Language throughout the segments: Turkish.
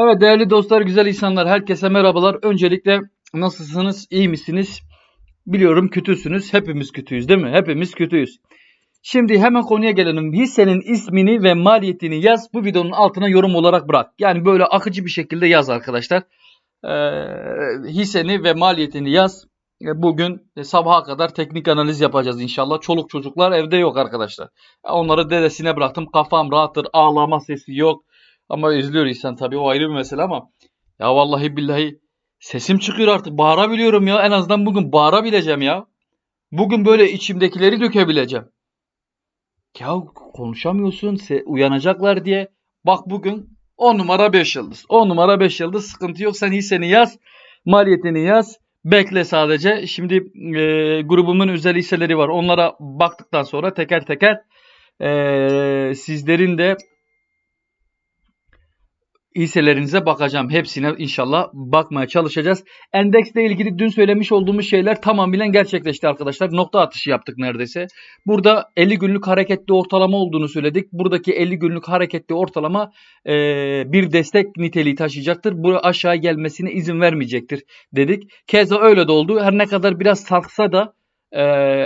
Evet değerli dostlar, güzel insanlar, herkese merhabalar. Öncelikle nasılsınız, iyi misiniz? Biliyorum kötüsünüz, hepimiz kötüyüz değil mi? Hepimiz kötüyüz. Şimdi hemen konuya gelelim. Hissenin ismini ve maliyetini yaz, bu videonun altına yorum olarak bırak. Yani böyle akıcı bir şekilde yaz arkadaşlar. Ee, hisseni ve maliyetini yaz. E, Bugün e, sabaha kadar teknik analiz yapacağız inşallah. Çoluk çocuklar evde yok arkadaşlar. Onları dedesine bıraktım. Kafam rahattır. Ağlama sesi yok. Ama üzülüyor insan tabii o ayrı bir mesele ama ya vallahi billahi sesim çıkıyor artık bağırabiliyorum ya. En azından bugün bağırabileceğim ya. Bugün böyle içimdekileri dökebileceğim. Ya konuşamıyorsun uyanacaklar diye. Bak bugün 10 numara 5 yıldız. 10 numara 5 yıldız sıkıntı yok. Sen hisseni yaz maliyetini yaz. Bekle sadece. Şimdi e, grubumun özel hisseleri var. Onlara baktıktan sonra teker teker e, sizlerin de hisselerinize bakacağım. Hepsine inşallah bakmaya çalışacağız. Endeksle ilgili dün söylemiş olduğumuz şeyler tamamıyla gerçekleşti arkadaşlar. Nokta atışı yaptık neredeyse. Burada 50 günlük hareketli ortalama olduğunu söyledik. Buradaki 50 günlük hareketli ortalama e, bir destek niteliği taşıyacaktır. Bu aşağı gelmesine izin vermeyecektir dedik. Keza öyle de oldu. Her ne kadar biraz sarksa da e,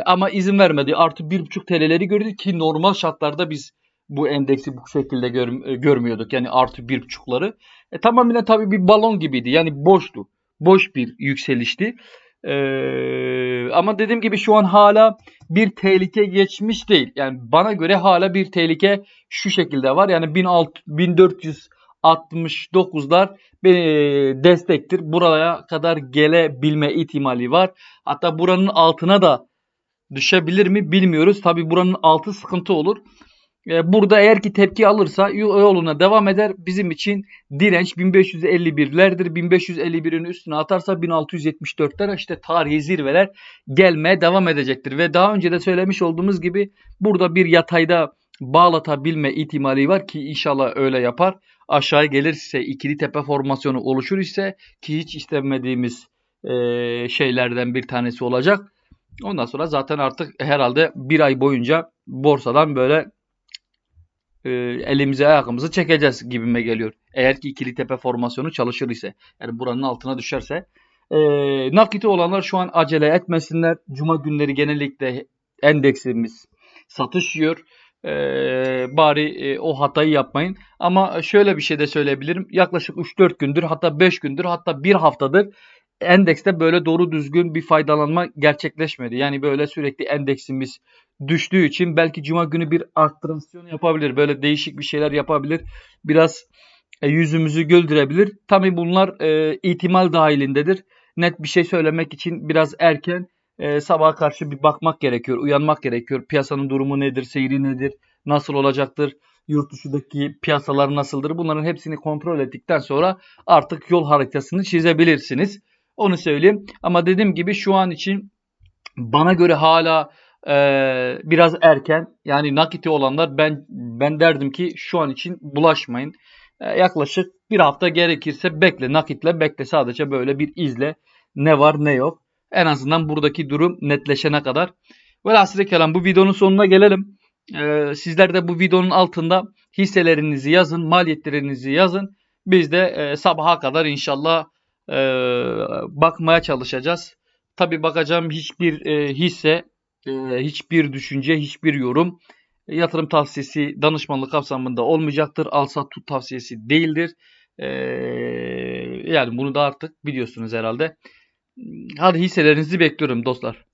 ama izin vermedi. Artı 1.5 TL'leri gördük ki normal şartlarda biz bu endeksi bu şekilde gör- e, görmüyorduk. Yani artı bir buçukları. E, tamamen tabii bir balon gibiydi. Yani boştu. Boş bir yükselişti. E, ama dediğim gibi şu an hala bir tehlike geçmiş değil. Yani bana göre hala bir tehlike şu şekilde var. Yani 1600 1469'lar e, destektir. Buraya kadar gelebilme ihtimali var. Hatta buranın altına da düşebilir mi bilmiyoruz. Tabii buranın altı sıkıntı olur. E, Burada eğer ki tepki alırsa yoluna devam eder. Bizim için direnç 1551'lerdir. 1551'in üstüne atarsa 1674'ler işte tarihi zirveler gelmeye devam edecektir. Ve daha önce de söylemiş olduğumuz gibi burada bir yatayda bağlatabilme ihtimali var ki inşallah öyle yapar. Aşağı gelirse ikili tepe formasyonu oluşur ise ki hiç istemediğimiz e, şeylerden bir tanesi olacak. Ondan sonra zaten artık herhalde bir ay boyunca borsadan böyle e, elimize ayakımızı çekeceğiz gibime geliyor. Eğer ki ikili tepe formasyonu çalışır ise. Yani buranın altına düşerse. E, nakiti olanlar şu an acele etmesinler. Cuma günleri genellikle endeksimiz satış yiyor. E, bari e, o hatayı yapmayın. Ama şöyle bir şey de söyleyebilirim. Yaklaşık 3-4 gündür hatta 5 gündür hatta 1 haftadır endekste böyle doğru düzgün bir faydalanma gerçekleşmedi. Yani böyle sürekli endeksimiz düştüğü için belki cuma günü bir arttırasyon yapabilir. Böyle değişik bir şeyler yapabilir. Biraz e, yüzümüzü güldürebilir. Tabi bunlar e, ihtimal dahilindedir. Net bir şey söylemek için biraz erken e, sabaha karşı bir bakmak gerekiyor. Uyanmak gerekiyor. Piyasanın durumu nedir? Seyri nedir? Nasıl olacaktır? Yurt dışındaki piyasalar nasıldır? Bunların hepsini kontrol ettikten sonra artık yol haritasını çizebilirsiniz. Onu söyleyeyim. Ama dediğim gibi şu an için bana göre hala e, biraz erken. Yani nakiti olanlar ben ben derdim ki şu an için bulaşmayın. E, yaklaşık bir hafta gerekirse bekle nakitle bekle sadece böyle bir izle ne var ne yok. En azından buradaki durum netleşene kadar. Velhasıl kelam bu videonun sonuna gelelim. E, sizler de bu videonun altında hisselerinizi yazın, maliyetlerinizi yazın. Biz de e, sabaha kadar inşallah e, bakmaya çalışacağız. Tabi bakacağım hiçbir e, hisse, hiçbir düşünce, hiçbir yorum e, yatırım tavsiyesi danışmanlık kapsamında olmayacaktır. Al sat tut tavsiyesi değildir. E, yani bunu da artık biliyorsunuz herhalde. Hadi hisselerinizi bekliyorum dostlar.